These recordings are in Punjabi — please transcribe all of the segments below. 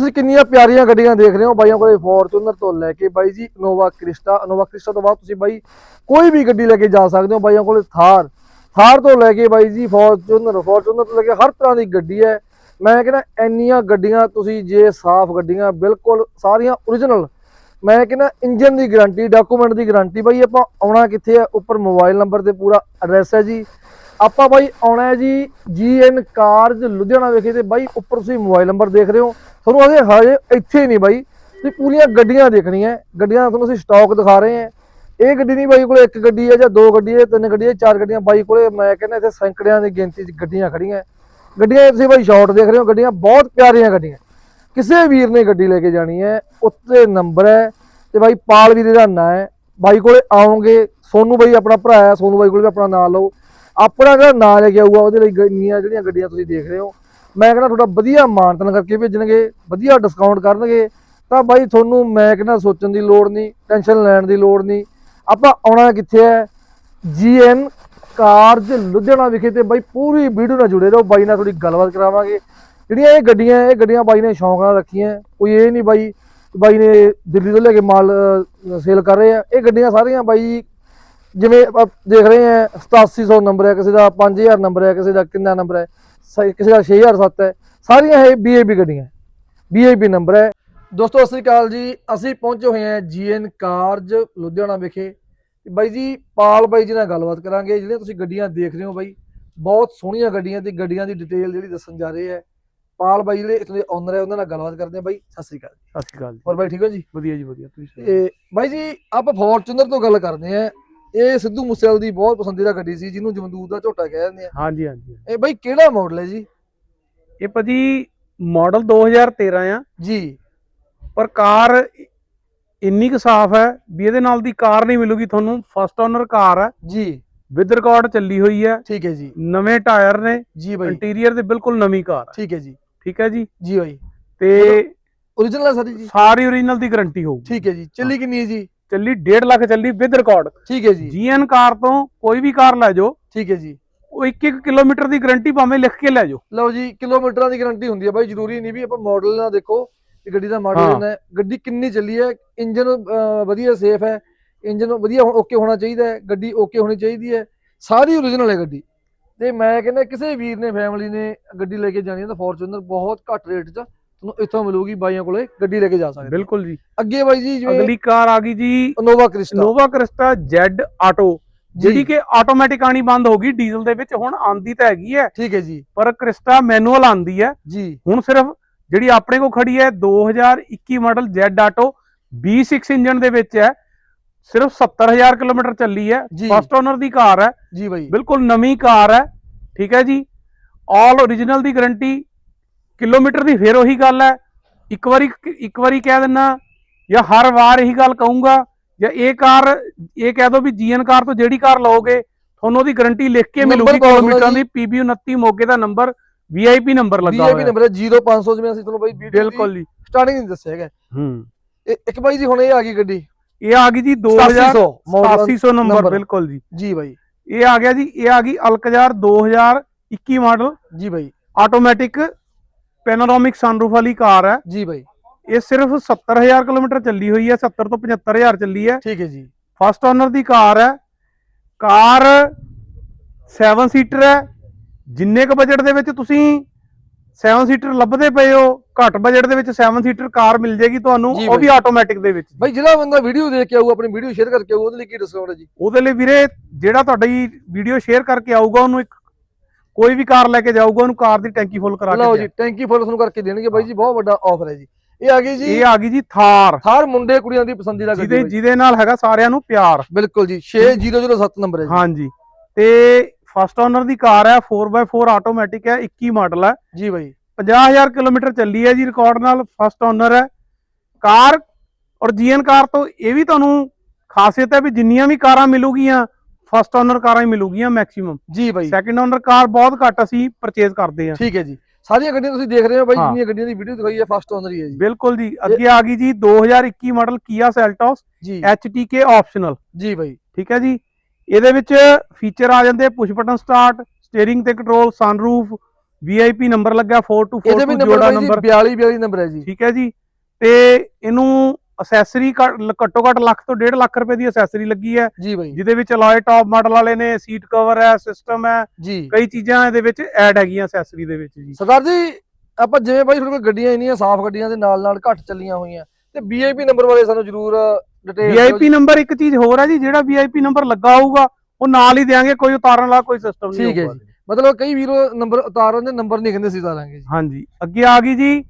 ਤੁਸੀਂ ਕਿੰਨੀਆਂ ਪਿਆਰੀਆਂ ਗੱਡੀਆਂ ਦੇਖ ਰਹੇ ਹੋ? ਬਾਈਆਂ ਕੋਲੇ ਫੋਰਚੂਨਰ ਤੋਂ ਲੈ ਕੇ ਬਾਈ ਜੀ ਇਨੋਵਾ ਕ੍ਰਿਸਟਾ ਇਨੋਵਾ ਕ੍ਰਿਸਟਾ ਤੋਂ ਬਾਅਦ ਤੁਸੀਂ ਬਾਈ ਕੋਈ ਵੀ ਗੱਡੀ ਲੈ ਕੇ ਜਾ ਸਕਦੇ ਹੋ, ਬਾਈਆਂ ਕੋਲੇ ਥਾਰ ਥਾਰ ਤੋਂ ਲੈ ਕੇ ਬਾਈ ਜੀ ਫੋਰਚੂਨਰ ਫੋਰਚੂਨਰ ਤੋਂ ਲੈ ਕੇ ਹਰ ਤਰ੍ਹਾਂ ਦੀ ਗੱਡੀ ਹੈ। ਮੈਂ ਕਹਿੰਦਾ ਇੰਨੀਆਂ ਗੱਡੀਆਂ ਤੁਸੀਂ ਜੇ ਸਾਫ਼ ਗੱਡੀਆਂ, ਬਿਲਕੁਲ ਸਾਰੀਆਂ origignal ਮੈਂ ਕਹਿੰਦਾ ਇੰਜਨ ਦੀ ਗਾਰੰਟੀ ਡਾਕੂਮੈਂਟ ਦੀ ਗਾਰੰਟੀ ਬਾਈ ਆਪਾਂ ਆਉਣਾ ਕਿੱਥੇ ਹੈ? ਉੱਪਰ ਮੋਬਾਈਲ ਨੰਬਰ ਤੇ ਪੂਰਾ ਐਡਰੈਸ ਹੈ ਜੀ। ਆਪਾਂ ਬਾਈ ਆਉਣਾ ਹੈ ਜੀ ਜੀਐਨ ਕਾਰਜ ਲੁਧਿਆਣਾ ਵਿਖੇ ਤੇ ਬਾਈ ਉੱਪਰ ਤੁਸੀਂ ਮੋਬਾਈਲ ਨੰਬਰ ਦੇਖ ਰਹੇ ਹੋ। ਤੁਹਾਨੂੰ ਅਸੀਂ ਹਜੇ ਇੱਥੇ ਨਹੀਂ ਬਾਈ। ਤੁਸੀਂ ਪੂਰੀਆਂ ਗੱਡੀਆਂ ਦੇਖਣੀਆਂ, ਗੱਡੀਆਂ ਤੁਹਾਨੂੰ ਅਸੀਂ ਸਟਾਕ ਦਿਖਾ ਰਹੇ ਹਾਂ। ਇਹ ਗੱਡੀ ਨਹੀਂ ਬਾਈ ਕੋਲੇ ਇੱਕ ਗੱਡੀ ਹੈ ਜਾਂ ਦੋ ਗੱਡੀ ਹੈ, ਤਿੰਨ ਗੱਡੀ ਹੈ, ਚਾਰ ਗੱਡੀਆਂ ਬਾਈ ਕੋਲੇ, ਮੈਂ ਕਹਿੰਦਾ ਇੱਥੇ ਸੈਂਕੜਿਆਂ ਦੀ ਗਿਣਤੀ 'ਚ ਗੱਡੀਆਂ ਖੜੀਆਂ ਗੱਡੀਆਂ ਤੁਸੀਂ ਬਾਈ ਸ਼ਾਰਟ ਦੇਖ ਰਹੇ ਹੋ, ਗੱਡੀਆਂ ਬਹੁਤ ਪਿਆਰੀਆਂ ਗੱਡੀਆਂ। ਕਿਸੇ ਵੀਰ ਨੇ ਗੱਡੀ ਲੈ ਕੇ ਜਾਣੀ ਹੈ ਉੱਤੇ ਨੰਬਰ ਹੈ ਤੇ ਬਾਈ ਪਾਲ ਵੀਰੇ ਦਾ ਨਾਂ ਹੈ। ਬਾਈ ਕੋਲੇ ਆਉਂਗੇ ਸੋਨੂ ਬਾਈ ਆਪਣਾ ਭਰਾ ਹੈ, ਸੋਨੂ ਬਾਈ ਕੋਲੇ ਵੀ ਆਪਣਾ ਨਾਂ ਲਓ। ਆਪਣਾ ਜਿਹੜਾ ਨਾਂ ਲੈ ਕੇ ਆਊਗਾ, ਉਹਦੇ ਲਈ ਗੱਡੀਆਂ ਜਿਹੜੀਆਂ ਗੱਡੀਆਂ ਤੁਸੀਂ ਦੇਖ ਰਹੇ ਹੋ। ਮੈਂ ਕਹਿੰਦਾ ਤੁਹਾਡਾ ਵਧੀਆ ਮਾਨਤਨ ਕਰਕੇ ਭੇਜਣਗੇ, ਵਧੀਆ ਡਿਸਕਾਊਂਟ ਕਰਨਗੇ, ਤਾਂ ਬਾਈ ਤੁਹਾਨੂੰ ਮੈਂ ਕਹਿੰਦਾ ਸੋਚਣ ਦੀ ਲੋੜ ਨਹੀਂ ਟੈਨਸ਼ਨ ਲੈਣ ਦੀ ਲੋੜ ਨਹੀਂ। ਆਪਾਂ ਆਉਣਾ ਕਿੱਥੇ ਹੈ? ਜੀਐਨ ਕਾਰਜ ਲੁਧਿਆਣਾ ਵਿਖੇ ਤੇ ਬਾਈ ਪੂਰੀ ਵੀਡੀਓ ਨਾਲ ਜੁੜੇ ਰਹੋ, ਬਾਈ ਨਾਲ ਥੋੜੀ ਗੱਲਬਾਤ ਕਰਾਵਾਂਗੇ। ਜਿਹੜੀਆਂ ਇਹ ਗੱਡੀਆਂ ਇਹ ਗੱਡੀਆਂ ਬਾਈ ਨੇ ਸ਼ੌਂਕ ਨਾਲ ਰੱਖੀਆਂ, ਕੋਈ ਇਹ ਨਹੀਂ ਬਾਈ ਬਾਈ ਨੇ ਦਿੱਲੀ ਤੋਂ ਲੈ ਕੇ ਮਾਲ ਸੇਲ ਕਰ ਰਹੇ ਆ। ਇਹ ਗੱਡੀਆਂ ਸਾਰੀਆਂ ਬਾਈ, ਜਿਵੇਂ ਆਪਾਂ ਦੇਖ ਰਹੇ ਆ 8700 ਨੰਬਰ ਹੈ, ਕਿਸੇ ਦਾ 5000 ਨੰਬਰ ਹੈ, ਕਿਸੇ ਦਾ ਕਿੰਨਾ ਨੰਬਰ ਹੈ। ਕਿਸੇ ਦਾ 6007 ਹੈ। ਸਾਰੀਆਂ ਇਹ BAB ਗੱਡੀਆਂ BAB ਨੰਬਰ ਹੈ। ਦੋਸਤੋ ਸਤਿ ਸ਼੍ਰੀ ਅਕਾਲ ਜੀ। ਅਸੀਂ ਪਹੁੰਚੇ ਹੋਏ ਹਾਂ ਜੀਐਨ ਕਾਰਜ ਲੁਧਿਆਣਾ ਵਿਖੇ। ਤੇ ਬਾਈ ਜੀ ਪਾਲ ਬਾਈ ਜੀ ਨਾਲ ਗੱਲਬਾਤ ਕਰਾਂਗੇ। ਜਿਹੜੀਆਂ ਤੁਸੀਂ ਗੱਡੀਆਂ ਦੇਖ ਰਹੇ ਹੋ ਬਾਈ ਬਹੁਤ ਸੋਹਣੀਆਂ ਗੱਡੀਆਂ ਤੇ ਗੱਡੀਆਂ ਦੀ ਡਿਟੇਲ ਜਿਹੜੀ ਦੱਸਣ ਜਾ ਰਹੇ ਹੈ। ਪਾਲ ਬਾਈ ਜਿਹੜੇ ਇੱਥੋਂ ਦੇ ਓਨਰ ਹੈ ਉਹਨਾਂ ਨਾਲ ਗੱਲਬਾਤ ਕਰਦੇ ਹਾਂ ਬਾਈ। ਸਤਿ ਸ਼੍ਰੀ ਅਕਾਲ ਸਤਿ ਸ਼੍ਰੀ ਅਕਾਲ ਜੀ। ਹੋਰ ਬਾਈ ਠੀਕ ਹੋ ਜੀ? ਵਧੀਆ ਜੀ ਵਧੀਆ। ਤੁਸੀਂ? ਤੇ ਬਾਈ ਜੀ ਆਪਾਂ ਫੋਰਚੂਨਰ ਤੋਂ ਗੱਲ ਕਰਦੇ ਆਂ ਇਹ ਸਿੱਧੂ ਮੂਸੇਵਾਲ ਦੀ ਬਹੁਤ ਪਸੰਦੀਦਾ ਗੱਡੀ ਸੀ ਜਿਹਨੂੰ ਜਮਦੂਦ ਦਾ ਝੋਟਾ ਕਹਿ ਦਿੰਦੇ ਆ। ਹਾਂਜੀ ਹਾਂਜੀ ਇਹ ਬਾਈ ਕਿਹੜਾ ਮਾਡਲ ਹੈ ਜੀ? ਇਹ ਭਾਜੀ ਮਾਡਲ 2013 ਆ। ਜੀ। ਪਰ ਕਾਰ ਇੰਨੀ ਕੁ ਸਾਫ਼ ਹੈ ਵੀ ਇਹਦੇ ਨਾਲ ਦੀ ਕਾਰ ਨਹੀਂ ਮਿਲੂਗੀ ਤੁਹਾਨੂੰ ਫਸਟ ਓਨਰ ਕਾਰ ਹੈ। ਜੀ। ਵਿਦ ਰਿਕਾਰਡ ਚੱਲੀ ਹੋਈ ਹੈ। ਠੀਕ ਹੈ ਜੀ। ਨਵੇਂ ਟਾਇਰ ਨੇ। ਜੀ ਬਾਈ। ਇੰਟੀਰੀਅਰ ਦੇ ਬਿਲਕੁਲ ਨਵੀਂ ਕਾਰ ਹੈ। ਠੀਕ ਹੈ ਜੀ। ਠੀਕ ਹੈ ਜੀ? ਜੀ ਬਾਈ। ਤੇ origignal ਸਾਰੀ ਜੀ। ਸਾਰੀ ਓਰੀਜਨਲ ਦੀ ਗਾਰੰਟੀ ਹੋਊਗੀ। ਠੀਕ ਹੈ ਜੀ। ਚੱਲੀ ਕਿੰਨੀ ਹੈ ਜੀ? ਚੱਲੀ 1.5 ਲੱਖ ਚੱਲੀ ਵਿਦ ਰਿਕਾਰਡ ਠੀਕ ਹੈ ਜੀ। ਜੀਐਨ ਕਾਰ ਤੋਂ ਕੋਈ ਵੀ ਕਾਰ ਲੈ ਜਾਓ ਠੀਕ ਹੈ ਜੀ। ਉਹ 1-1 ਕਿਲੋਮੀਟਰ ਦੀ ਗਾਰੰਟੀ ਭਾਵੇਂ ਲਿਖ ਕੇ ਲੈ ਜਾਓ। ਲਓ ਜੀ ਕਿਲੋਮੀਟਰਾਂ ਦੀ ਗਾਰੰਟੀ ਹੁੰਦੀ ਹੈ ਬਾਈ ਜ਼ਰੂਰੀ ਨਹੀਂ ਵੀ ਆਪਾਂ ਮਾਡਲ ਨਾ ਦੇਖੋ ਕਿ ਗੱਡੀ ਦਾ। ਮਾਡਲ ਹੈ। ਗੱਡੀ ਕਿੰਨੀ ਚੱਲੀ ਹੈ ਇੰਜਨ ਵਧੀਆ ਸੇਫ ਹੈ ਇੰਜਨ ਵਧੀਆ ਓਕੇ ਹੋਣਾ ਚਾਹੀਦਾ ਹੈ ਗੱਡੀ ਓਕੇ ਹੋਣੀ ਚਾਹੀਦੀ ਹੈ ਸਾਰੀ origignal ਹੈ ਗੱਡੀ। ਤੇ ਮੈਂ ਕਹਿੰਦਾ ਕਿਸੇ ਵੀਰ ਨੇ ਫੈਮਿਲੀ ਨੇ ਗੱਡੀ ਲੈ ਕੇ ਜਾਣੀ ਹੈ ਤਾਂ ਫੋਰਚੂਨਰ ਬਹੁਤ ਘੱਟ ਰੇਟ 'ਚ ਤੁਹਾਨੂੰ ਇੱਥੋਂ ਮਿਲੂਗੀ ਬਾਈਆਂ ਕੋਲੇ ਗੱਡੀ ਲੈ ਕੇ ਜਾ ਸਕਦੇ। ਬਿਲਕੁਲ ਜੀ। ਅੱਗੇ ਬਾਈ ਜੀ ਜਿਵੇਂ ਅਗਲੀ ਕਾਰ ਆ ਗਈ ਜੀ Innova Crysta Nova Crysta Z auto ਜਿਹੜੀ ਕਿ ਆਟੋਮੈਟਿਕ ਆਣੀ ਬੰਦ ਹੋ ਗਈ ਡੀਜ਼ਲ ਦੇ ਵਿੱਚ ਹੁਣ ਆਂਦੀ ਤਾਂ ਹੈਗੀ ਹੈ। ਠੀਕ ਹੈ ਜੀ। ਪਰ ਕ੍ਰਿਸਟਾ ਮੈਨੂਅਲ ਆਂਦੀ ਹੈ। ਜੀ। ਹੁਣ ਸਿਰਫ ਜਿਹੜੀ ਆਪਣੇ ਕੋਲ ਖੜੀ ਹੈ 2021 model Z auto B6 engine ਦੇ ਵਿੱਚ ਹੈ। ਸਿਰਫ 70000 ਕਿਲੋਮੀਟਰ ਚੱਲੀ ਹੈ। ਫਸਟ ਓਨਰ ਦੀ ਕਾਰ ਹੈ। ਜੀ ਬਾਈ। ਬਿਲਕੁਲ ਨਵੀਂ ਕਾਰ ਹੈ। ਠੀਕ ਹੈ ਜੀ। ਆਲ ਓਰੀਜਨਲ ਦੀ ਗਾਰੰਟੀ ਕਿਲੋਮੀਟਰ ਦੀ ਫੇਰ ਉਹੀ ਗੱਲ ਹੈ। ਇੱਕ ਵਾਰੀ ਇੱਕ ਵਾਰੀ ਕਹਿ ਦਿੰਨਾ ਜਾਂ ਹਰ ਵਾਰ ਇਹੀ ਗੱਲ ਕਹੂੰਗਾ ਜਾਂ ਇਹ ਕਾਰ ਇਹ ਕਹਿ ਦੋ ਵੀ ਜੀਐਨ ਕਾਰ ਤੋਂ ਜਿਹੜੀ ਕਾਰ ਲਓਗੇ ਤੁਹਾਨੂੰ ਉਹਦੀ ਗਾਰੰਟੀ ਲਿਖ ਕੇ ਮਿਲੂਗੀ ਕਿਲੋਮੀਟਰਾਂ? ਦੀ PB29 ਮੋਗੇ ਦਾ ਨੰਬਰ VIP ਨੰਬਰ ਲੱਗਾ ਵੀਆਈਪੀ ਹੋਇਆ। ਹੈ। ਨੰਬਰ ਹੈ 0500 ਜਿਵੇਂ ਅਸੀਂ ਤੁਹਾਨੂੰ ਬਾਈ ਬਿਲਕੁਲ ਜੀ। ਸਟਾਰਟਿੰਗ ਨਹੀਂ ਦੱਸਿਆ ਹੈਗਾ। ਹੂੰ। ਇੱਕ ਬਾਈ ਜੀ ਹੁਣ ਇਹ ਆ ਗਈ ਗੱਡੀ। ਇਹ ਆ ਗਈ ਜੀ 2000 8700 ਮਾਡਲ 8700 ਨੰਬਰ ਨੰਬਰ। ਬਿਲਕੁਲ ਜੀ। ਜੀ ਬਾਈ। ਇਹ ਆ ਗਿਆ ਜੀ ਇਹ ਆ ਗਈ ਅਲਕਜ਼ਾਰ 2021 ਮਾਡਲ ਜੀ ਬਾਈ। ਆਟੋਮੈਟਿਕ ਪੈਨੋਰਾਮਿਕ ਸਨਰੂਫ ਵਾਲੀ ਕਾਰ ਹੈ। ਜੀ ਬਾਈ। ਇਹ ਸਿਰਫ 70000 ਕਿਲੋਮੀਟਰ ਚੱਲੀ ਹੋਈ ਹੈ 70 ਤੋਂ 75000 ਚੱਲੀ ਹੈ। ਠੀਕ ਹੈ ਜੀ। ਫਸਟ ਓਨਰ ਦੀ ਕਾਰ ਹੈ। ਕਾਰ 7 ਸੀਟਰ ਹੈ। ਜਿੰਨੇ ਕ ਬਜਟ ਦੇ ਵਿੱਚ ਤੁਸੀਂ 7 ਸੀਟਰ ਲੱਭਦੇ ਪਏ ਹੋ ਘੱਟ ਬਜਟ ਦੇ ਵਿੱਚ 7 ਸੀਟਰ ਕਾਰ ਮਿਲ ਜੇਗੀ ਤੁਹਾਨੂੰ ਉਹ ਵੀ। ਆਟੋਮੈਟਿਕ ਦੇ ਵਿੱਚ। ਬਾਈ ਜਿਹੜਾ ਬੰਦਾ ਵੀਡੀਓ ਦੇਖ ਕੇ ਆਊ ਆਪਣੀ ਵੀਡੀਓ ਸ਼ੇਅਰ ਕਰਕੇ ਆਊ ਉਹਦੇ ਲਈ ਕੀ ਡਿਸਕਾਊਂਟ ਹੈ ਜੀ? ਉਹਦੇ ਲਈ ਵੀਰੇ ਜਿਹੜਾ ਤੁਹਾਡੀ ਵੀਡੀਓ ਸ਼ੇਅਰ ਕਰਕੇ ਆਊਗਾ ਉਹਨੂੰ ਇੱਕ ਕੋਈ ਵੀ ਕਾਰ ਲੈ ਕੇ ਜਾਊਗਾ ਉਹਨੂੰ ਕਾਰ ਦੀ ਟੈਂਕੀ ਫੁੱਲ ਕਰਾ ਲਓ ਕੇ ਜੀ ਟੈਂਕੀ ਫੁੱਲ ਤੁਹਾਨੂੰ ਕਰਕੇ ਦੇਣਗੇ ਬਾਈ ਜੀ ਬਹੁਤ ਵੱਡਾ ਆਫਰ ਹੈ ਜੀ। ਇਹ ਆ ਗਈ। ਜੀ ਇਹ ਆ ਗਈ ਜੀ ਥਾਰ। ਹਰ ਮੁੰਡੇ ਕੁੜੀਆਂ ਦੀ ਪਸੰਦੀਦਾ ਗੱਡੀ ਜਿਹਦੇ। ਜਿਹਦੇ ਨਾਲ ਹੈਗਾ ਸਾਰਿਆਂ ਨੂੰ ਪਿਆਰ। ਬਿਲਕੁਲ ਜੀ 6007 ਨੰਬਰ ਹੈ ਜੀ। ਹਾਂਜੀ। ਤੇ ਫਸਟ ਓਨਰ ਦੀ ਕਾਰ ਹੈ 4x4 ਆਟੋਮੈਟਿਕ ਹੈ 21 ਮਾਡਲ ਹੈ। ਜੀ ਬਾਈ। 50000 ਕਿਲੋਮੀਟਰ ਚੱਲੀ ਹੈ ਜੀ ਰਿਕਾਰਡ ਨਾਲ ਫਸਟ ਓਨਰ ਹੈ। ਕਾਰ ਔਰ ਜੀਐਨ ਕਾਰ ਤੋਂ ਇਹ ਵੀ ਤੁਹਾਨੂੰ ਖਾਸੀਅਤ ਹੈ ਵੀ ਜਿੰਨੀਆਂ ਵੀ ਕਾਰਾਂ ਮਿਲੂਗੀਆਂ ਫਸਟ ਓਨਰ ਕਾਰਾਂ ਹੀ ਮਿਲੂਗੀਆਂ ਮੈਕਸਿਮਮ ਜੀ ਬਾਈ। ਸੈਕੰਡ ਓਨਰ ਕਾਰ ਬਹੁਤ ਘੱਟ ਅਸੀਂ ਪਰਚੇਜ਼ ਕਰਦੇ ਹਾਂ। ਠੀਕ ਹੈ ਜੀ। ਸਾਰੀਆਂ ਗੱਡੀਆਂ ਤੁਸੀਂ ਦੇਖ ਰਹੇ ਹੋ ਬਾਈ। ਜਿੰਨੀਆਂ ਗੱਡੀਆਂ ਦੀ ਵੀਡੀਓ ਦਿਖਾਈ ਹੈ ਫਸਟ ਓਨਰ ਹੀ ਹੈ ਜੀ। ਬਿਲਕੁਲ ਜੀ। ਅੱਗੇ ਆ ਗਈ ਜੀ 2021 ਮਾਡਲ ਕੀਆ ਸੈਲਟੋਸ HTK ਆਪਸ਼ਨਲ ਜੀ। ਬਾਈ। ਠੀਕ ਹੈ ਜੀ। ਇਹਦੇ ਵਿੱਚ ਫੀਚਰ ਆ ਜਾਂਦੇ ਪੁਸ਼ ਬਟਨ ਸਟਾਰਟ ਸਟੀਅਰਿੰਗ ਤੇ ਕੰਟਰੋਲ ਸਨਰੂਫ ਵੀਆਈਪੀ ਨੰਬਰ ਲੱਗਾ 4242 ਇਹਦੇ ਵੀ ਨੰਬਰ ਜੋੜਾ ਬਾਈ ਜੀ ਨੰਬਰ 42 42 ਨੰਬਰ ਹੈ ਜੀ। ਠੀਕ ਹੈ ਜੀ। ਤੇ ਇਹਨੂੰ ਅਸੈਸਰੀ ਘੱਟੋ ਘੱਟ ਲੱਖ ਤੋਂ 1.5 ਲੱਖ ਰੁਪਏ ਦੀ ਅਸੈਸਰੀ ਲੱਗੀ ਹੈ। ਜੀ ਬਾਈ। ਜਿਹਦੇ ਵਿੱਚ ਅਲੋਏ ਟਾਪ ਮਾਡਲ ਵਾਲੇ ਨੇ ਸੀਟ ਕਵਰ ਹੈ ਸਿਸਟਮ ਹੈ ਕਈ ਚੀਜ਼ਾਂ ਇਹਦੇ ਵਿੱਚ ਐਡ ਹੈਗੀਆਂ ਅਸੈਸਰੀ ਦੇ ਵਿੱਚ ਜੀ। ਸਰਦਾਰ ਜੀ ਆਪਾਂ ਜਿਵੇਂ ਬਾਈ ਤੁਹਾਡੇ ਕੋਲ ਗੱਡੀਆਂ ਇੰਨੀਆਂ ਸਾਫ਼ ਗੱਡੀਆਂ ਦੇ ਨਾਲ ਨਾਲ ਘੱਟ ਚੱਲੀਆਂ ਹੋਈਆਂ ਤੇ ਵੀਆਈਪੀ ਨੰਬਰ ਬਾਰੇ ਸਾਨੂੰ ਜ਼ਰੂਰ ਡਿਟੇਲ ਵੀਆਈਪੀ ਨੰਬਰ ਇੱਕ ਚੀਜ਼ ਹੋਰ ਹੈ ਜੀ ਜਿਹੜਾ ਵੀਆਈਪੀ ਨੰਬਰ ਲੱਗਾ ਹੋਊਗਾ ਉਹ ਨਾਲ ਹੀ ਦੇਾਂਗੇ ਕੋਈ ਉਤਾਰਨ ਵਾਲਾ ਕੋਈ ਸਿਸਟਮ ਨਹੀਂ ਹੋਊਗਾ। ਮਤਲਬ ਕਈ ਵੀਰੋ ਨੰਬਰ ਉਤਾਰਨ ਦੇ ਨੰਬਰ ਨਹੀਂ ਕਹਿੰਦੇ ਸੀ ਉਤਾਰਾਂਗੇ ਜੀ। ਹਾਂਜੀ। ਅੱਗੇ ਆ ਗਈ ਜੀ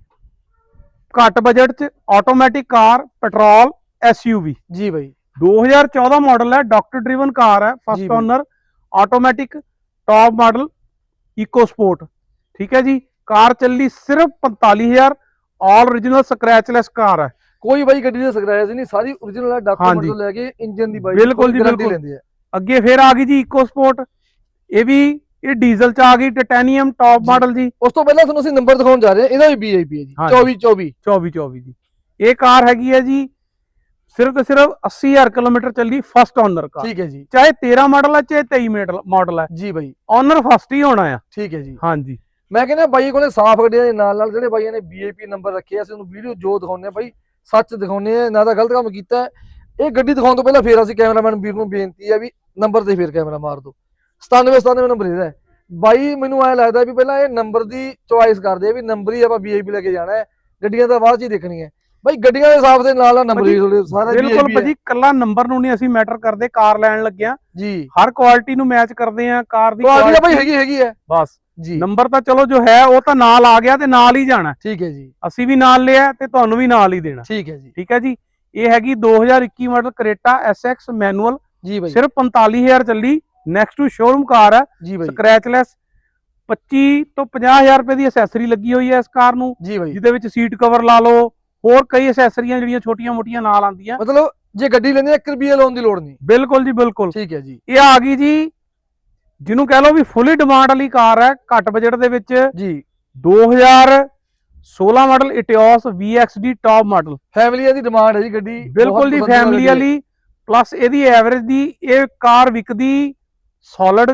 ਘੱਟ ਬਜਟ 'ਚ ਆਟੋਮੈਟਿਕ ਕਾਰ ਪੈਟਰੋਲ ਐਸਯੂਵੀ ਜੀ ਬਾਈ। 2014 ਮਾਡਲ ਹੈ ਡਾਕਟਰ ਡਰਿਵਨ ਕਾਰ ਹੈ first. Owner automatic top model eco sport ਠੀਕ ਹੈ ਜੀ? ਕਾਰ ਚੱਲੀ ਸਿਰਫ 45000 ਆਲ origignal ਸਕ੍ਰੈਚਲੈਸ ਕਾਰ ਹੈ। ਕੋਈ ਬਾਈ ਗੱਡੀ ਦੇ ਸਕ੍ਰੈਚ ਨਹੀਂ ਸਾਰੀ origignal ਡਾਕੂਮੈਂਟ ਹਾਂਜੀ। ਤੋਂ ਲੈ ਕੇ ਇੰਜਨ ਦੀ ਬਾਈ ਬਿਲਕੁਲ ਜੀ, ਬਿਲਕੁਲ। ਅੱਗੇ ਫਿਰ ਆ ਗਈ ਜੀ ਇਕੋ ਸਪੋਰਟ ਇਹ ਵੀ ਇਹ ਡੀਜ਼ਲ ਚ ਆ ਗਈ ਟਿਟੈਨੀਅਮ ਟੌਪ। ਮਾਡਲ ਜੀ ਉਸ ਤੋਂ ਪਹਿਲਾਂ ਤੁਹਾਨੂੰ ਅਸੀਂ ਨੰਬਰ ਦਿਖਾਉਣ ਜਾ ਰਹੇ ਹਾਂ। ਇਹਦਾ ਵੀ ਵੀਆਈਪੀ ਹੈ ਜੀ। ਹਾਂਜੀ। 24 24 24 24 ਜੀ। ਇਹ ਕਾਰ ਹੈਗੀ ਹੈ ਜੀ ਸਿਰਫ ਤੇ ਸਿਰਫ 80000 ਕਿਲੋਮੀਟਰ ਚੱਲੀ ਫਸਟ ਓਨਰ ਕਾਰ। ਠੀਕ ਹੈ ਜੀ। ਚਾਹੇ 13 ਮਾਡਲ ਹੈ ਚਾਹੇ 23 ਮਾਡਲ ਹੈ ਜੀ ਬਾਈ। ਓਨਰ ਫਸਟ ਹੀ ਹੋਣਾ ਆ। ਠੀਕ ਹੈ ਜੀ। ਹਾਂਜੀ ਮੈਂ ਕਹਿੰਦਾ ਬਾਈ ਕੋਲੇ ਸਾਫ਼ ਗੱਡੀਆਂ ਦੇ ਨਾਲ ਨਾਲ ਜਿਹੜੇ ਬਾਈਆਂ ਨੇ ਵੀਆਈਪੀ ਨੰਬਰ ਰੱਖੇ ਆ ਅਸੀਂ ਉਹਨੂੰ ਵੀਡੀਓ ਜੋ ਦਿਖਾਉਂਦੇ ਆ ਬਾਈ ਸੱਚ ਦਿਖਾਉਂਦੇ ਆ ਨਾ ਤਾਂ ਗਲਤ ਕੰਮ ਕੀਤਾ। ਹੈ। ਇਹ ਗੱਡੀ ਦਿਖਾਉਣ ਤੋਂ ਪਹਿਲਾਂ ਫੇਰ ਅਸੀਂ ਕੈਮਰਾਮੈਨ ਵੀਰ ਨੂੰ ਬੇਨਤੀ ਹੈ ਵੀ ਨੰਬਰ ਤੇ ਫੇਰ ਕੈਮਰਾ ਮਾਰ ਦਿਓ। 97 97 ਨੰਬਰ ਇਹਦਾ ਹੈ। ਬਾਈ ਮੈਨੂੰ ਐ ਲੱਗਦਾ ਵੀ ਪਹਿਲਾਂ ਇਹ ਨੰਬਰ ਦੀ ਚੁਆਇਸ ਕਰਦੇ ਆ ਵੀ ਨੰਬਰ ਹੀ ਆਪਾਂ ਵੀਆਈਪੀ ਲੈ ਕੇ ਜਾਣਾ ਹੈ। ਗੱਡੀਆਂ ਤਾਂ ਬਾਅਦ ਚ ਹੀ ਦੇਖਣੀਆਂ ਬਾਈ ਗੱਡੀਆਂ ਦੇ ਹਿਸਾਬ ਦੇ ਨਾਲ ਨਾਲ ਨੰਬਰ ਵੀ ਤੁਹਾਡੇ ਸਾਰਾ ਬਿਲਕੁਲ VIP ਹੈ। ਭਾਜੀ ਕੱਲਾ ਨੰਬਰ ਨੂੰ ਨਹੀਂ ਅਸੀਂ ਮੈਟਰ ਕਰਦੇ ਕਾਰ ਲੈਣ ਲੱਗਿਆ ਜੀ। ਹਰ ਕੁਆਲਿਟੀ ਨੂੰ ਮੈਚ ਕਰਦੇ ਆ ਕਾਰ ਦੀ ਕੁਆਲਿਟੀ ਤਾਂ ਬਾਈ quality- ਹੈਗੀ ਹੈਗੀ ਹੈ। ਬਸ। ਜੀ। ਨੰਬਰ ਤਾਂ ਚਲੋ ਜੋ ਹੈ ਉਹ ਤਾਂ ਨਾਲ ਆ ਗਿਆ ਤੇ ਨਾਲ ਹੀ ਜਾਣਾ। ਠੀਕ ਹੈ ਜੀ। ਅਸੀਂ ਵੀ ਨਾਲ ਲਿਆ ਤੇ ਤੁਹਾਨੂੰ ਵੀ ਨਾਲ ਹੀ ਦੇਣਾ। ਠੀਕ ਹੈ ਜੀ। ਠੀਕ ਹੈ ਜੀ। ਇਹ ਹੈਗੀ 2021 ਮਾਡਲ ਕਰੇਟਾ SX ਮੈਨੂਅਲ ਜੀ ਬਾਈ। ਸਿਰਫ 45000 ਚੱਲੀ। ਨੈਕਸਟ ਟੂ ਸ਼ੋਰੂਮ ਕਾਰ ਹੈ ਜੀ ਬਾਈ। ਸਕ੍ਰੈਚਲੈਸ 25 ਤੋਂ 50000 ਰੁਪਏ ਦੀ ਐਸੈਸਰੀ ਲੱਗੀ ਹੋਈ ਹੈ ਇਸ ਕਾਰ ਨੂੰ ਜੀ ਬਾਈ। ਜਿਹਦੇ ਵਿੱਚ ਸੀਟ ਕਵਰ ਲਾ ਲਓ। ਹੋਰ ਕਈ ਐਸੈਸਰੀਆਂ ਜਿਹੜੀਆਂ ਛੋਟੀਆਂ-ਮੋਟੀਆਂ ਨਾਲ ਆਉਂਦੀਆਂ। ਮਤਲਬ ਜੇ ਗੱਡੀ ਲੈਂਦੇ 1 ਰੁਪਿਆ ਲਾਉਣ ਦੀ ਲੋੜ ਨਹੀਂ। ਬਿਲਕੁਲ ਜੀ ਬਿਲਕੁਲ। ਠੀਕ ਹੈ ਜੀ। ਇਹ ਆ ਗਈ ਜੀ ਜਿਹਨੂੰ ਕਹਿ ਲਓ ਵੀ ਫੁੱਲੀ ਡਿਮਾਂਡ ਵਾਲੀ ਕਾਰ ਹੈ ਘੱਟ ਬਜਟ ਦੇ ਵਿੱਚ। ਜੀ। 2016 model Etios VXD top model ਫੈਮਲੀਆਂ ਦੀ ਡਿਮਾਂਡ ਹੈ ਜੀ ਗੱਡੀ। ਬਿਲਕੁਲ ਜੀ ਫੈਮਿਲੀ ਹੈ। ਵਾਲੀ। ਪਲੱਸ ਇਹਦੀ ਐਵਰੇਜ ਦੀ ਇਹ ਕਾਰ ਵਿਕਦੀ ਸੋਲਿਡ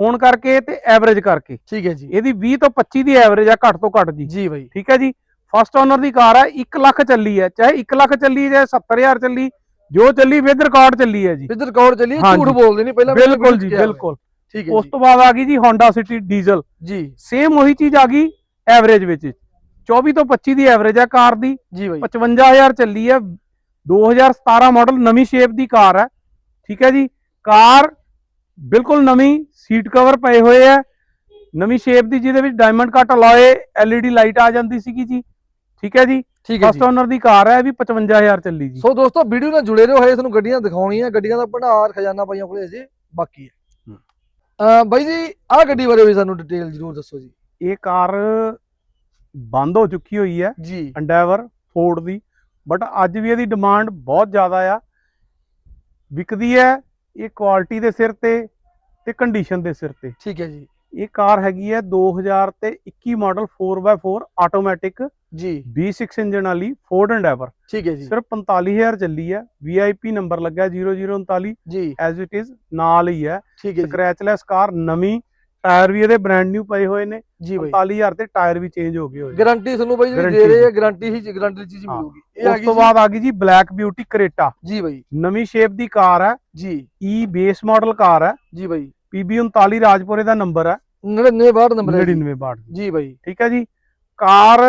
ਹੋਣ ਕਰਕੇ ਤੇ ਐਵਰੇਜ ਕਰਕੇ। ਠੀਕ ਹੈ ਜੀ। ਇਹਦੀ 20 ਤੋਂ 25 ਦੀ ਐਵਰੇਜ ਆ ਘੱਟ ਤੋਂ ਘੱਟ ਜੀ। ਜੀ ਬਾਈ। ਠੀਕ ਹੈ ਜੀ? ਫਸਟ ਓਨਰ ਦੀ ਕਾਰ ਹੈ 1 ਲੱਖ ਚੱਲੀ ਹੈ। ਚਾਹੇ 1 ਲੱਖ ਚੱਲੀ ਚਾਹੇ 70000 ਚੱਲੀ ਜੋ ਚੱਲੀ ਵਿਦ ਰਿਕਾਰਡ ਚੱਲੀ ਹੈ ਜੀ। ਇੱਧਰ ਰਿਕਾਰਡ ਚੱਲੀ ਹੈ। ਝੂਠ ਬੋਲਦੇ ਨਹੀਂ ਪਹਿਲਾਂ ਬਿਲਕੁਲ ਜੀ। ਬਿਲਕੁਲ। ਠੀਕ ਹੈ ਉਸ ਜੀ ਤੋਂ ਬਾਅਦ ਆ ਗਈ ਜੀ Honda City ਡੀਜ਼ਲ ਜੀ। ਸੇਮ ਉਹੀ ਚੀਜ਼ ਆ ਗਈ ਐਵਰੇਜ ਵਿੱਚ। 24 ਤੋਂ 25 ਦੀ ਐਵਰੇਜ ਹੈ ਕਾਰ ਦੀ। ਜੀ ਬਾਈ। 55000 ਚੱਲੀ ਹੈ। 2017 ਮਾਡਲ ਨਵੀਂ ਸ਼ੇਪ ਦੀ ਕਾਰ ਹੈ। ਠੀਕ ਹੈ ਜੀ? ਕਾਰ ਬਿਲਕੁਲ ਨਵੀਂ ਸੀਟ ਕਵਰ ਪਏ ਹੋਏ ਹੈ ਨਵੀਂ ਸ਼ੇਪ ਦੀ ਜਿਹਦੇ ਵਿੱਚ ਡਾਇਮੰਡ ਕੱਟ ਅਲੋਏ LED ਲਾਈਟ ਆ ਜਾਂਦੀ ਸੀਗੀ ਜੀ। ਠੀਕ ਹੈ ਜੀ? ਠੀਕ ਹੈ ਫਸਟ ਜੀ। ਓਨਰ ਦੀ ਕਾਰ ਹੈ ਵੀ 55000 ਚੱਲੀ ਜੀ। ਸੋ ਦੋਸਤੋ ਵੀਡੀਓ ਨਾਲ ਜੁੜੇ ਰਹੋ ਹਜੇ ਤੁਹਾਨੂੰ ਗੱਡੀਆਂ ਦਿਖਾਉਣੀਆਂ। ਗੱਡੀਆਂ ਦਾ ਭੰਡਾਰ ਖਜ਼ਾਨਾ ਪਾਈਆਂ ਕੋਲੇ ਅਜੇ ਬਾਕੀ ਹੈ। ਬਾਈ ਜੀ ਆਹ ਗੱਡੀ ਬਾਰੇ ਵੀ ਸਾਨੂੰ ਡਿਟੇਲ ਜ਼ਰੂਰ ਦੱਸੋ ਜੀ। ਇਹ ਕਾਰ ਬੰਦ ਹੋ ਚੁੱਕੀ ਹੋਈ ਹੈ। ਜੀ। Endeavour Ford the. ਬਟ ਅੱਜ ਵੀ ਇਹਦੀ ਡਿਮਾਂਡ ਬਹੁਤ ਜ਼ਿਆਦਾ ਆ। ਵਿਕਦੀ ਹੈ ਇਹ ਕੁਆਲਿਟੀ ਦੇ ਸਿਰ ਤੇ ਤੇ ਕੰਡੀਸ਼ਨ ਦੇ ਸਿਰ ਤੇ। ਠੀਕ ਹੈ ਜੀ। ਇਹ ਕਾਰ ਹੈਗੀ ਹੈ 2000 ਤੇ 21 ਮਾਡਲ 4x4 ਆਟੋਮੈਟਿਕ ਜੀ। V6 ਇੰਜਨ ਵਾਲੀ ਫੋਰਡ ਐਂਡੈਵਰ ਠੀਕ ਹੈ ਜੀ। ਸਿਰਫ 45000 ਚੱਲੀ ਹੈ। VIP ਨੰਬਰ ਲੱਗਾ 0039 ਜੀ। ਐਜ਼ ਇਟ ਇਜ਼ ਨਾਲ ਹੀ ਹੈ। ਠੀਕ ਹੈ ਜੀ। ਸਕ੍ਰੈਚਲੈਸ ਕਾਰ ਨਵੀਂ ਟਾਇਰ ਵੀ ਇਹਦੇ ਬ੍ਰਾਂਡ ਨਿਊ ਪਏ ਹੋਏ ਨੇ। ਜੀ ਬਾਈ। 45000 ਤੇ ਟਾਇਰ ਵੀ ਚੇਂਜ ਹੋ ਗਏ ਹੋਏ। ਗਾਰੰਟੀ ਤੁਹਾਨੂੰ ਬਾਈ ਜਿਹੜੀ ਦੇ ਰਹੇ ਆ ਗਾਰੰਟੀ ਹੀ ਗਾਰੰਟੀ ਚੀਜ਼। ਮਿਲੂਗੀ। ਇਹ ਆ ਉਸ ਤੋਂ ਬਾਅਦ ਆ ਗਈ ਜੀ ਬਲੈਕ ਬਿਊਟੀ ਕਰੇਟਾ ਜੀ ਬਾਈ। ਨਵੀਂ ਸ਼ੇਪ ਦੀ ਕਾਰ ਹੈ। ਜੀ। ਈ ਬੇਸ ਮਾਡਲ ਕਾਰ ਹੈ। ਜੀ ਬਾਈ। PB 39 ਰਾਜਪੁਰੇ ਦਾ ਨੰਬਰ ਹੈ। 99 ਬਾਹਠ ਨੰਬਰ ਹੈ ਜੀ। 99 ਬਾਟ ਜੀ ਬਾਈ। ਠੀਕ ਹੈ ਜੀ। ਕਾਰ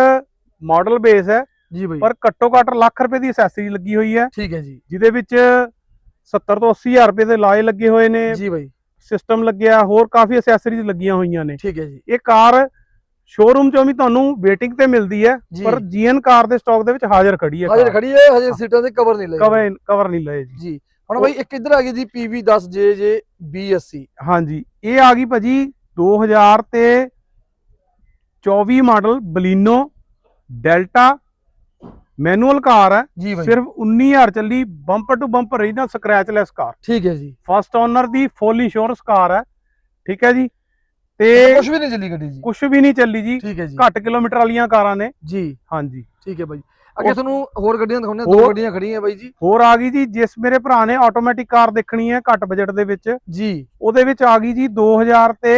ਮਾਡਲ ਬੇਸ ਹੈ। ਜੀ ਬਾਈ। ਪਰ ਘੱਟੋ ਘੱਟ ਲੱਖ ਰੁਪਏ ਦੀ ਐਸੈਸਰੀ ਲੱਗੀ ਹੋਈ ਹੈ। ਠੀਕ ਹੈ ਜੀ। ਜਿਹਦੇ ਵਿੱਚ 70 ਤੋਂ 80000 ਰੁਪਏ ਦੇ ਲਾਏ ਲੱਗੇ ਹੋਏ ਨੇ। ਜੀ ਬਾਈ। ਸਿਸਟਮ ਲੱਗਿਆ ਹੋਰ ਕਾਫੀ ਐਸੈਸਰੀਜ਼ ਲੱਗੀਆਂ ਹੋਈਆਂ ਨੇ। ਠੀਕ ਹੈ ਜੀ। ਇਹ ਕਾਰ ਸ਼ੋਰੂਮ ਚੋਂ ਵੀ ਤੁਹਾਨੂੰ ਵੇਟਿੰਗ ਤੇ ਮਿਲਦੀ ਹੈ। ਪਰ ਜੀਐਨ ਕਾਰ ਦੇ ਸਟਾਕ ਦੇ ਵਿੱਚ ਹਾਜ਼ਰ ਖੜੀ ਹੈ ਹਜੇ ਕਾਰ। ਖੜੀ ਹੈ ਹਜੇ ਸੀਟਾਂ ਤੇ ਕਵਰ ਨਹੀਂ ਲਏ ਕਵਰ ਕਵਰ ਨਹੀਂ ਲਏ ਜੀ। ਜੀ। ਹੁਣ ਬਾਈ ਇੱਕ ਇੱਧਰ ਆ ਗਈ ਜੀ PV10JJ B80 ਹਾਂਜੀ ਇਹ ਆ ਗਈ ਭਾਜੀ 2000 ਤੇ 24 model Baleno Delta manual car ਹੈ ਜੀ ਬਾਈ। ਸਿਰਫ 19000 ਚੱਲੀ bumper to bumper original scratchless car ਠੀਕ ਹੈ ਜੀ। ਫਸਟ ਓਨਰ ਦੀ ਫੁੱਲ ਇੰਸ਼ੋਰੈਂਸ ਕਾਰ ਹੈ ਠੀਕ ਹੈ ਜੀ? ਤੇ ਕੁਝ ਵੀ ਨਹੀਂ ਚੱਲੀ ਗੱਡੀ ਜੀ। ਕੁਝ ਵੀ ਨਹੀਂ ਚੱਲੀ ਜੀ। ਠੀਕ ਹੈ ਜੀ। ਘੱਟ ਕਿਲੋਮੀਟਰ ਵਾਲੀਆਂ ਕਾਰਾਂ ਨੇ। ਜੀ। ਹਾਂਜੀ। ਠੀਕ ਹੈ ਬਾਈ। ਅੱਗੇ ਤੁਹਾਨੂੰ ਹੋਰ ਗੱਡੀਆਂ ਦਿਖਾਉਂਦੇ ਦੋ ਗੱਡੀਆਂ ਖੜੀਆਂ ਬਾਈ ਜੀ। ਹੋਰ ਆ ਗਈ ਜੀ ਜਿਸ ਮੇਰੇ ਭਰਾ ਨੇ ਆਟੋਮੈਟਿਕ ਕਾਰ ਦੇਖਣੀ ਹੈ ਘੱਟ ਬਜਟ ਦੇ ਵਿੱਚ। ਜੀ। ਉਹਦੇ ਵਿੱਚ ਆ ਗਈ ਜੀ 2000 ਤੇ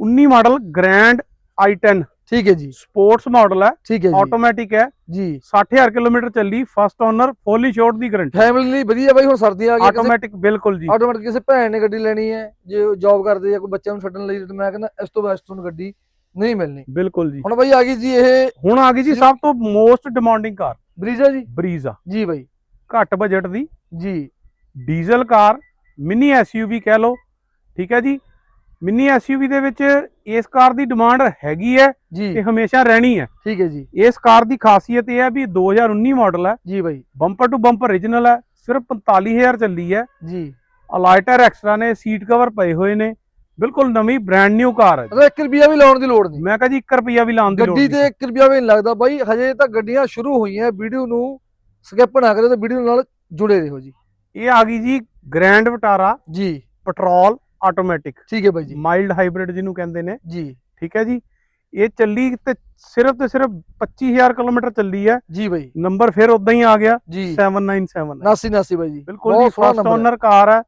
19 ਮਾਡਲ ਗ੍ਰੈਂਡ i10 ਠੀਕ ਹੈ ਜੀ। ਸਪੋਰਟਸ ਮਾਡਲ ਹੈ। ਠੀਕ ਹੈ ਜੀ। ਆਟੋਮੈਟਿਕ ਹੈ। ਜੀ। 60000 ਕਿਲੋਮੀਟਰ ਚੱਲੀ ਫਸਟ ਓਨਰ ਫੁੱਲੀ ਸ਼ੋਰਟ ਦੀ ਗਾਰੰਟੀ ਫੈਮਿਲੀ ਲਈ ਵਧੀਆ ਬਾਈ ਹੁਣ ਸਰਦੀਆਂ ਆ ਗਈਆਂ ਆਟੋਮੈਟਿਕ ਬਿਲਕੁਲ ਜੀ। ਆਟੋਮੈਟਿਕ ਕਿਸੇ ਭੈਣ ਨੇ ਗੱਡੀ ਲੈਣੀ ਹੈ ਜੇ ਜੌਬ ਕਰਦੇ ਜਾਂ ਕੋਈ ਬੱਚਿਆਂ ਨੂੰ ਛੱਡਣ ਲਈ ਤੇ ਮੈਂ ਕਹਿੰਦਾ ਇਸ ਤੋਂ ਬੈਸਟ ਤੁਹਾਨੂੰ ਗੱਡੀ ਨਹੀਂ ਮਿਲਣੀ। ਬਿਲਕੁਲ ਜੀ। ਹੁਣ ਬਾਈ ਆ ਗਈ ਜੀ ਇਹ ਹੁਣ ਆ ਗਈ ਜੀ ਸਭ ਤੋਂ ਮੋਸਟ ਡਿਮਾਂਡਿੰਗ ਕਾਰ ਬਰੀਜ਼ਾ ਜੀ? ਬਰੀਜ਼ਾ। ਜੀ ਬਾਈ। ਘੱਟ ਬਜਟ ਦੀ। ਜੀ। ਡੀਜ਼ਲ ਕਾਰ ਮਿਨੀ ਐਸਯੂਵੀ ਕਹਿ ਲਓ। ਠੀਕ ਹੈ ਜੀ। ਮਿਨੀ ਐਸਯੂਵੀ ਦੇ ਵਿੱਚ ਇਸ ਕਾਰ ਦੀ ਡਿਮਾਂਡ ਹੈਗੀ ਹੈ ਤੇ ਹਮੇਸ਼ਾ ਰਹਿਣੀ ਹੈ। ਠੀਕ ਹੈ ਜੀ। ਇਸ ਕਾਰ ਦੀ ਖਾਸੀਅਤ ਇਹ ਹੈ ਵੀ 2019 ਮਾਡਲ ਹੈ। ਜੀ ਬਾਈ। ਬੰਪਰ ਟੂ ਬੰਪਰ origignal ਹੈ। ਸਿਰਫ 45000 ਚੱਲੀ ਹੈ। ਜੀ। ਅਲਾਈਟਰ ਐਕਸਟਰਾ ਨੇ ਸੀਟ ਕਵਰ ਪਏ ਹੋਏ ਨੇ। ਬਿਲਕੁਲ ਨਵੀਂ ਬ੍ਰਾਂਡ ਨਿਊ ਕਾਰ ਹੈ। ਮਤਲਬ 1 ਰੁਪਿਆ ਵੀ ਲਾਉਣ ਦੀ ਲੋੜ ਨਹੀਂ। ਮੈਂ ਕਹਾਂ ਜੀ 1 ਰੁਪਿਆ ਵੀ ਲਾਉਣ ਦੀ ਲੋੜ ਗੱਡੀ ਤੇ 1 ਰੁਪਿਆ ਵੀ ਨਹੀਂ ਲੱਗਦਾ ਬਾਈ। ਹਜੇ ਤਾਂ ਗੱਡੀਆਂ ਸ਼ੁਰੂ ਹੋਈਆਂ ਵੀਡੀਓ ਨੂੰ ਸਕਿਪ ਨਾ ਕਰਿਓ ਤੇ ਵੀਡੀਓ ਨਾਲ ਜੁੜੇ ਰਹੋ ਜੀ। ਇਹ ਆ ਗਈ ਜੀ ਗ੍ਰੈਂਡ ਵਿਟਾਰਾ ਜੀ। ਪੈਟਰੋਲ ਆਟੋਮੈਟਿਕ ਠੀਕ ਹੈ ਬਾਈ ਜੀ। ਮਾਈਲਡ ਹਾਈਬ੍ਰਿਡ ਜਿਹਨੂੰ ਕਹਿੰਦੇ ਨੇ। ਜੀ। ਠੀਕ ਹੈ ਜੀ। ਇਹ ਚੱਲੀ ਤੇ ਸਿਰਫ ਤੇ ਸਿਰਫ 25000 ਕਿਲੋਮੀਟਰ ਚੱਲੀ ਹੈ। ਜੀ ਬਾਈ। ਨੰਬਰ ਫਿਰ ਉਦਾਂ ਹੀ ਆ ਗਿਆ। 797 ਨਾਸੀ ਨਾਸੀ ਬਾਈ ਜੀ। ਬਿਲਕੁਲ ਜੀ ਫਸਟ ਓਨਰ ਕਾਰ ਹੈ।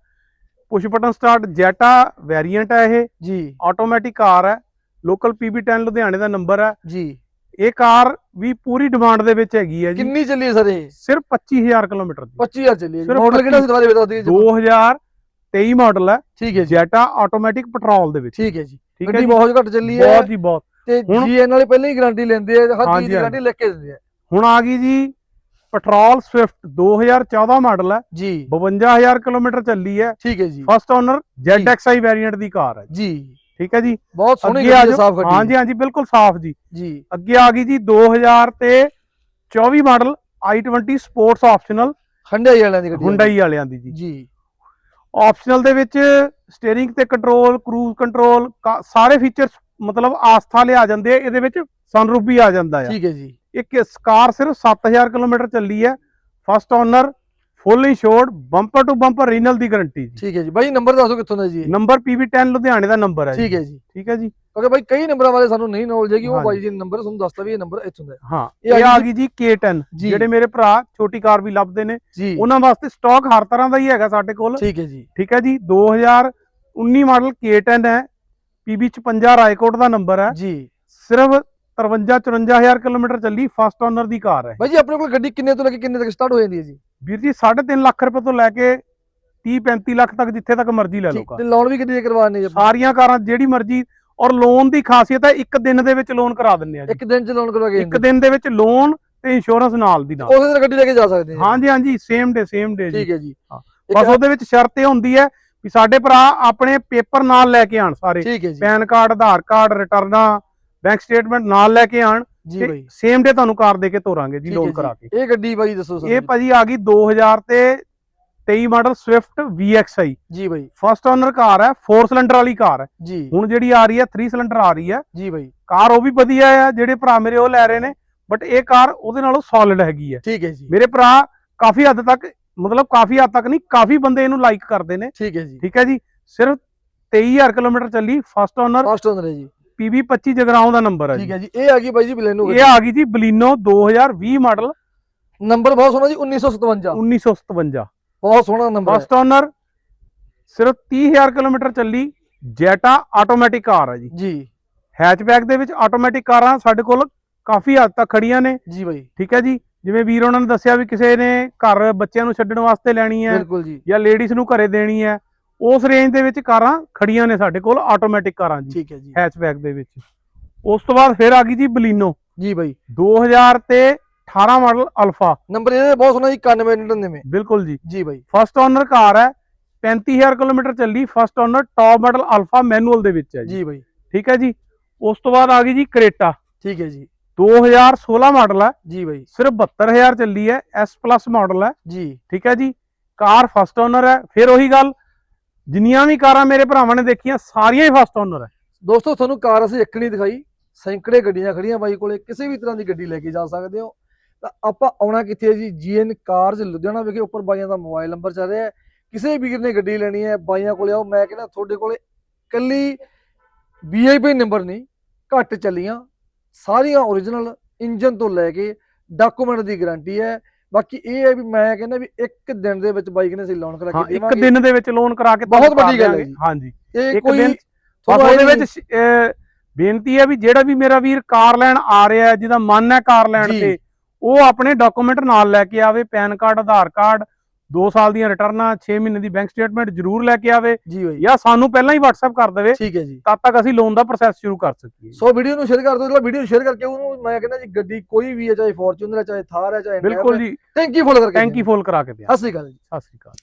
Push button start Zeta variant ਹੈ ਇਹ। ਜੀ। ਆਟੋਮੈਟਿਕ ਕਾਰ ਹੈ। ਲੋਕਲ PB10 ਲੁਧਿਆਣੇ ਦਾ ਨੰਬਰ ਹੈ। ਜੀ। ਇਹ ਕਾਰ ਵੀ ਪੂਰੀ ਡਿਮਾਂਡ ਦੇ ਵਿੱਚ ਹੈਗੀ ਹੈ ਜੀ। ਕਿੰਨੀ ਚੱਲੀ ਹੈ ਸਰ ਇਹ? ਸਿਰਫ 25000 ਕਿਲੋਮੀਟਰ ਦੀ। 25000 ਚੱਲੀ ਹੈ ਮਾਡਲ ਕਿਹੜਾ ਸੀ ਦੁਬਾਰਾ ਬਤਾ ਦਿਓ 2000 23 ਮਾਡਲ ਹੈ। ਠੀਕ ਹੈ ਜੈਟਾ ਆਟੋਮੈਟਿਕ ਪੈਟਰੋਲ ਦੇ ਵਿੱਚ। ਠੀਕ ਹੈ ਜੀ। ਗੱਡੀ ਬਹੁਤ ਘੱਟ ਚੱਲੀ ਹੈ। ਬਹੁਤ ਜੀ ਬਹੁਤ। ਤੇ ਜੀਐਨ ਵਾਲੇ ਪਹਿਲਾਂ ਹੀ ਗਾਰੰਟੀ ਲੈਂਦੇ ਆ ਹਰ ਚੀਜ਼ ਦੀ ਗਾਰੰਟੀ ਲੈ ਕੇ ਦਿੰਦੇ ਆ। ਹੁਣ ਆ ਗਈ ਜੀ ਪੈਟਰੋਲ ਸਵਿਫਟ 2014 ਮਾਡਲ ਹੈ। ਜੀ। 52000 ਕਿਲੋਮੀਟਰ ਚੱਲੀ ਹੈ। ਠੀਕ ਹੈ ਜੀ। ਫਸਟ ਓਨਰ ZXi ਵੈਰੀਐਂਟ ਦੀ ਕਾਰ ਹੈ ਜੀ। ਠੀਕ ਹੈ ਜੀ? ਬਹੁਤ ਸੋਹਣੀ ਗੱਡੀ ਸਾਫ਼ ਗੱਡੀ। ਹਾਂਜੀ ਹਾਂਜੀ ਬਿਲਕੁਲ ਸਾਫ਼ ਜੀ। ਜੀ। ਅੱਗੇ ਆ ਗਈ ਜੀ 2000 ਤੇ 24 model i20 sports optional Hyundai ਵਾਲਿਆਂ ਦੀ ਗੱਡੀ ਹੁੰਡਾਈ ਵਾਲਿਆਂ ਦੀ ਜੀ। ਜੀ। ਆਪਸ਼ਨਲ ਦੇ ਵਿੱਚ ਸਟੀਅਰਿੰਗ ਤੇ ਕੰਟਰੋਲ ਕਰੂਜ਼ ਕੰਟਰੋਲ ਸਾਰੇ ਫੀਚਰਸ ਮਤਲਬ ਆਸਥਾ ਲਿਆ ਜਾਂਦੇ ਆ ਇਹਦੇ ਵਿੱਚ ਸਨਰੂਫ ਵੀ ਆ ਜਾਂਦਾ ਆ। ਠੀਕ ਹੈ ਜੀ। ਇੱਕ ਕਾਰ ਸਿਰਫ 7000 ਕਿਲੋਮੀਟਰ ਚੱਲੀ ਹੈ first owner full insured bumper to bumper renewal the guarantee ਜੀ। ਠੀਕ ਹੈ ਜੀ। ਬਾਈ ਨੰਬਰ ਦੱਸੋ ਕਿੱਥੋਂ ਦਾ ਜੀ? ਨੰਬਰ PB10 ਲੁਧਿਆਣੇ ਦਾ ਨੰਬਰ ਹੈ ਜੀ। ਠੀਕ ਹੈ ਜੀ। ਠੀਕ ਹੈ ਜੀ। ਕਿਉਂਕਿ ਬਾਈ ਕਈ ਨੰਬਰਾਂ ਬਾਰੇ ਸਾਨੂੰ ਨਹੀਂ ਨੌਲੇਜ ਹੈਗੀ ਉਹ। ਬਾਈ ਜੀ ਨੰਬਰ ਤੁਹਾਨੂੰ ਦੱਸਦਾ ਵੀ ਇਹ ਨੰਬਰ ਇੱਥੋਂ ਦਾ ਹੈ। ਇਹ ਆ ਗਈ ਜੀ K10 ਜੀ। ਜਿਹੜੇ ਮੇਰੇ ਭਰਾ ਛੋਟੀ ਕਾਰ ਵੀ ਲੱਭਦੇ ਨੇ ਉਹਨਾਂ ਵਾਸਤੇ ਸਟਾਕ ਹਰ ਤਰ੍ਹਾਂ ਦਾ ਹੀ ਹੈਗਾ ਸਾਡੇ ਕੋਲ ਠੀਕ ਹੈ ਜੀ ਠੀਕ ਹੈ ਜੀ 2019 ਮਾਡਲ K10 ਹੈ PB 56 ਰਾਏਕੋਟ ਦਾ ਨੰਬਰ ਹੈ ਜੀ ਸਿਰਫ 53 54000 ਕਿਲੋਮੀਟਰ ਚੱਲੀ ਫਸਟ ਓਨਰ ਦੀ ਕਾਰ ਹੈ ਬਾਈ ਜੀ ਆਪਣੇ ਕੋਲ ਗੱਡੀ ਕਿੰਨੇ ਤੋਂ ਲੈ ਕੇ ਕਿੰਨੇ ਤੱਕ ਸਟਾਰਟ ਹੋ ਜਾਂਦੀ ਹੈ ਜੀ ਵੀਰ ਜੀ 3.5 ਲੱਖ ਰੁਪਏ ਤੋਂ ਲੈ ਕੇ 30 35 ਲੱਖ ਤੱਕ ਜਿੱਥੇ ਤੱਕ ਮਰਜ਼ੀ ਲੈ ਲਓ ਠੀਕ, ਕਾਰ ਤੇ ਲੋਨ ਵੀ ਦੇ ਕਰਵਾਣੇ ਜੀ? ਸਾਰੀਆਂ ਕਾਰਾਂ ਜਿਹੜੀ ਮਰਜ਼ੀ ਔਰ ਲੋਨ ਦੀ ਖਾਸੀਅਤ ਹੈ ਇੱਕ ਦਿਨ ਦੇ ਵਿੱਚ ਲੋਨ ਕਰਾ ਦਿੰਦੇ ਆ ਜੀ। ਇੱਕ ਦਿਨ ਚ ਲੋਨ ਕਰਵਾ ਕੇ ਇੱਕ ਦਿਨ ਦੇ ਵਿੱਚ ਲੋਨ ਤੇ ਇੰਸ਼ੋਰੈਂਸ ਨਾਲ ਦੀ ਨਾਲ। ਉਸੇ ਦਿਨ ਗੱਡੀ ਲੈ ਕੇ ਜਾ ਸਕਦੇ ਹਾਂ ਹਾਂਜੀ ਹਾਂਜੀ ਸੇਮ ਡੇ ਸੇਮ ਡੇ ਜੀ। ਠੀਕ ਹੈ ਜੀ। ਬਸ ਉਹਦੇ ਵਿੱਚ ਸ਼ਰਤ ਇਹ ਹੁੰਦੀ ਹੈ ਵੀ ਸਾਡੇ ਭਰਾ ਆਪਣੇ ਪੇਪਰ ਨਾਲ ਲੈ ਕੇ ਆਣ ਸਾਰੇ। ਪੈਨ ਕਾਰਡ ਆਧਾਰ ਕਾਰਡ ਰਿਟਰਨਾਂ ਬੈਂਕ ਸਟੇਟਮੈਂਟ ਨਾਲ ਲੈ ਕੇ ਆਣ ਜੀ ਬਾਈ। ਸੇਮ ਡੇ ਤੁਹਾਨੂੰ ਕਾਰ ਦੇ ਕੇ ਤੋਰਾਂਗੇ ਜੀ ਲੋਨ। ਕਰਾ ਕੇ। ਇਹ ਗੱਡੀ ਬਾਈ ਦੱਸੋ ਇਹ ਸਾਨੂੰ ਭਾਜੀ ਆ ਗਈ 2000 ਤੇ 23 ਮਾਡਲ ਸਵਿਫਟ VXI ਜੀ ਬਾਈ। ਫਸਟ ਓਨਰ ਕਾਰ ਹੈ 4 ਸਿਲੰਡਰ ਵਾਲੀ ਕਾਰ ਹੈ। ਜੀ। ਹੁਣ ਜਿਹੜੀ ਆ ਰਹੀ ਹੈ 3 ਸਿਲੰਡਰ ਆ ਰਹੀ ਹੈ। ਜੀ ਬਾਈ। ਕਾਰ ਉਹ ਵੀ ਵਧੀਆ ਆ ਜਿਹੜੇ ਭਰਾ ਮੇਰੇ ਉਹ ਲੈ ਰਹੇ ਨੇ ਬਟ ਇਹ ਕਾਰ ਉਹਦੇ ਨਾਲੋਂ ਸੋਲਿਡ ਹੈਗੀ ਹੈ। ਠੀਕ ਹੈ ਜੀ। ਮੇਰੇ ਭਰਾ ਕਾਫੀ ਹੱਦ ਤੱਕ ਮਤਲਬ ਕਾਫੀ ਹੱਦ ਤੱਕ ਨਹੀਂ ਕਾਫੀ ਬੰਦੇ ਇਹਨੂੰ ਲਾਈਕ ਕਰਦੇ ਨੇ। ਠੀਕ ਹੈ ਜੀ। ਠੀਕ ਹੈ ਜੀ। ਸਿਰਫ 23000 ਕਿਲੋਮੀਟਰ ਚੱਲੀ ਫਸਟ ਓਨਰ ਫਸਟ ਓਨਰ ਹੈ ਜੀ। PB 25 ਜਗਰਾਉਂ ਦਾ ਨੰਬਰ ਹੈ ਠੀਕ ਜੀ ਹੈ ਜੀ। ਇਹ ਆ ਗਈ ਬਾਈ ਜੀ ਬਲੈਨੋ ਇਹ ਆ ਗਈ ਜੀ ਬਲੀਨੋ 2020 ਮਾਡਲ ਨੰਬਰ ਬਹੁਤ ਸੋਹਣਾ ਜੀ 1957 1957 ਬਹੁਤ ਸੋਹਣਾ ਨੰਬਰ ਹੈ। ਫਸਟ ਓਨਰ ਸਿਰਫ 30000 ਕਿਲੋਮੀਟਰ ਚੱਲੀ ਜੈਟਾ ਆਟੋਮੈਟਿਕ ਕਾਰ ਹੈ ਜੀ। ਜੀ। ਹੈਚਬੈਕ ਦੇ ਵਿੱਚ ਆਟੋਮੈਟਿਕ ਕਾਰਾਂ ਸਾਡੇ ਕੋਲ ਕਾਫੀ ਹੱਦ ਤੱਕ ਖੜੀਆਂ ਨੇ। ਜੀ ਬਾਈ। ਠੀਕ ਹੈ ਜੀ? ਜਿਵੇਂ ਵੀਰ ਉਹਨਾਂ ਨੇ ਦੱਸਿਆ ਵੀ ਕਿਸੇ ਨੇ ਘਰ ਬੱਚਿਆਂ ਨੂੰ ਛੱਡਣ ਵਾਸਤੇ ਲੈਣੀ ਹੈ ਬਿਲਕੁਲ ਜੀ। ਜਾਂ ਲੇਡੀਜ਼ ਨੂੰ ਘਰੇ ਦੇਣੀ ਹੈ ਉਸ ਰੇਂਜ ਦੇ ਵਿੱਚ ਕਾਰਾਂ ਖੜੀਆਂ ਨੇ ਸਾਡੇ ਕੋਲ ਆਟੋਮੈਟਿਕ ਕਾਰਾਂ ਜੀ। ਠੀਕ ਹੈ ਜੀ। ਹੈਚਬੈਕ ਦੇ ਵਿੱਚ। ਉਸ ਤੋਂ ਬਾਅਦ ਫਿਰ ਆ ਗਈ ਜੀ ਬਲੀਨੋ ਜੀ ਬਾਈ। 2000 ਤੇ 18 ਮਾਡਲ ਅਲਫਾ। ਨੰਬਰ ਇਹਦੇ ਬਹੁਤ ਸੋਹਣਾ ਜੀ 9199 ਬਿਲਕੁਲ ਜੀ। ਜੀ ਬਾਈ। ਫਸਟ ਓਨਰ ਕਾਰ ਹੈ 35000 ਕਿਲੋਮੀਟਰ ਚੱਲੀ first owner top model alpha manual ਦੇ ਵਿੱਚ ਹੈ ਜੀ। ਬਾਈ। ਠੀਕ ਹੈ ਜੀ? ਉਸ ਤੋਂ ਬਾਅਦ ਆ ਗਈ ਜੀ ਕਰੇਟਾ। ਠੀਕ ਹੈ ਜੀ। 2016 ਮਾਡਲ ਹੈ। ਜੀ ਬਾਈ। ਸਿਰਫ 72000 ਚੱਲੀ ਹੈ S ਪਲੱਸ ਮਾਡਲ ਹੈ। ਜੀ। ਠੀਕ ਹੈ ਜੀ? ਕਾਰ ਫਸਟ ਓਨਰ ਹੈ। ਫਿਰ ਉਹੀ ਗੱਲ ਜਿੰਨੀਆਂ ਵੀ ਕਾਰਾਂ ਮੇਰੇ ਭਰਾਵਾਂ ਨੇ ਦੇਖੀਆਂ ਸਾਰੀਆਂ ਹੀ ਫਸਟ ਓਨਰ ਹੈ। ਦੋਸਤੋ ਤੁਹਾਨੂੰ ਕਾਰ ਅਸੀਂ ਇੱਕ ਨਹੀਂ ਦਿਖਾਈ। ਸੈਂਕੜੇ ਗੱਡੀਆਂ ਖੜੀਆਂ ਬਾਈ ਕੋਲੇ। ਕਿਸੇ ਵੀ ਤਰ੍ਹਾਂ ਦੀ ਗੱਡੀ ਲੈ ਕੇ ਜਾ ਸਕਦੇ ਹੋ। ਤਾਂ ਆਪਾਂ ਆਉਣਾ ਕਿੱਥੇ ਹੈ ਜੀ? ਜੀਐਨ ਕਾਰਜ਼ ਲੁਧਿਆਣਾ ਵਿਖੇ ਉੱਪਰ ਬਾਈਆਂ ਦਾ ਮੋਬਾਈਲ ਨੰਬਰ ਚੱਲ ਰਿਹਾ ਹੈ। ਕਿਸੇ ਵੀਰ ਨੇ ਗੱਡੀ ਲੈਣੀ ਹੈ ਬਾਈਆਂ ਕੋਲੇ ਆਓ। ਮੈਂ ਕਹਿੰਦਾ ਤੁਹਾਡੇ ਕੋਲੇ ਕੱਲੀ ਵੀਆਈਪੀ ਨੰਬਰ ਨਹੀਂ ਘੱਟ ਚੱਲੀਆਂ। ਸਾਰੀਆਂ ਓਰੀਜਨਲ ਇੰਜਨ ਤੋਂ ਲੈ ਕੇ ਡਾਕੂਮੈਂਟ ਦੀ ਗਾਰੰਟੀ ਹੈ। ਬਾਕੀ ਇਹ ਹੈ ਵੀ ਮੈਂ ਕਹਿੰਦਾ ਵੀ ਇੱਕ ਦਿਨ ਦੇ ਵਿੱਚ ਬਾਈਕ ਨੇ ਅਸੀਂ ਲਾਉਣ ਕਰਾ ਕੇ ਇੱਕ ਦਿਨ ਦੇ ਵਿੱਚ ਲੋਨ ਕਰਾ ਕੇ ਬਹੁਤ ਵੱਡੀ ਗੱਲ ਹੈ। ਹਾਂਜੀ। ਇਹ ਇੱਕ ਕੋਈ ਇਹ ਵਿੱਚ ਬੇਨਤੀ ਹੈ ਵੀ ਜਿਹੜਾ ਵੀ ਮੇਰਾ ਵੀਰ ਕਾਰ ਲੈਣ ਆ ਰਿਹਾ ਹੈ ਜਿਹਦਾ ਮਨ ਹੈ ਕਾਰ ਲੈਣ। ਤੇ ਉਹ ਆਪਣੇ ਡਾਕੂਮੈਂਟ ਨਾਲ ਲੈ ਕੇ ਆਵੇ ਪੈਨ ਕਾਰਡ ਆਧਾਰ ਕਾਰਡ 2 ਸਾਲ ਦੀਆਂ ਰਿਟਰਨਾਂ 6 ਮਹੀਨੇ ਦੀ ਬੈਂਕ ਸਟੇਟਮੈਂਟ ਜ਼ਰੂਰ ਲੈ ਕੇ ਆਵੇ ਜੀ ਬਾਈ। ਜਾਂ ਸਾਨੂੰ ਪਹਿਲਾਂ ਹੀ WhatsApp ਕਰ ਦੇਵੇ ਠੀਕ ਹੈ ਜੀ। ਤਦ ਤੱਕ ਅਸੀਂ ਲੋਨ ਦਾ ਪ੍ਰੋਸੈਸ ਸ਼ੁਰੂ ਕਰ ਸਕੀਏ। ਸੋ ਵੀਡੀਓ ਨੂੰ ਸ਼ੇਅਰ ਕਰ ਦਿਓ ਜਿਹੜਾ ਵੀਡੀਓ ਸ਼ੇਅਰ ਕਰਕੇ ਉਹਨੂੰ ਮੈਂ ਕਹਿੰਦਾ ਜੀ ਗੱਡੀ ਕੋਈ ਵੀ ਹੈ ਚਾਹੇ ਫੋਰਚੂਨਰ ਹੈ ਚਾਹੇ ਥਾਰ ਹੈ ਚਾਹੇ ਬਿਲਕੁਲ ਜੀ। ਥੈਂਕ ਯੂ ਫੁੱਲ ਕਰਕੇ ਟੈਂਕੀ ਫੁੱਲ ਕਰਾ ਕੇ ਦਿਆਂ ਸਤਿ ਸ਼੍ਰੀ ਅਕਾਲ ਜੀ। ਸਤਿ ਸ੍ਰੀ ਅਕਾਲ।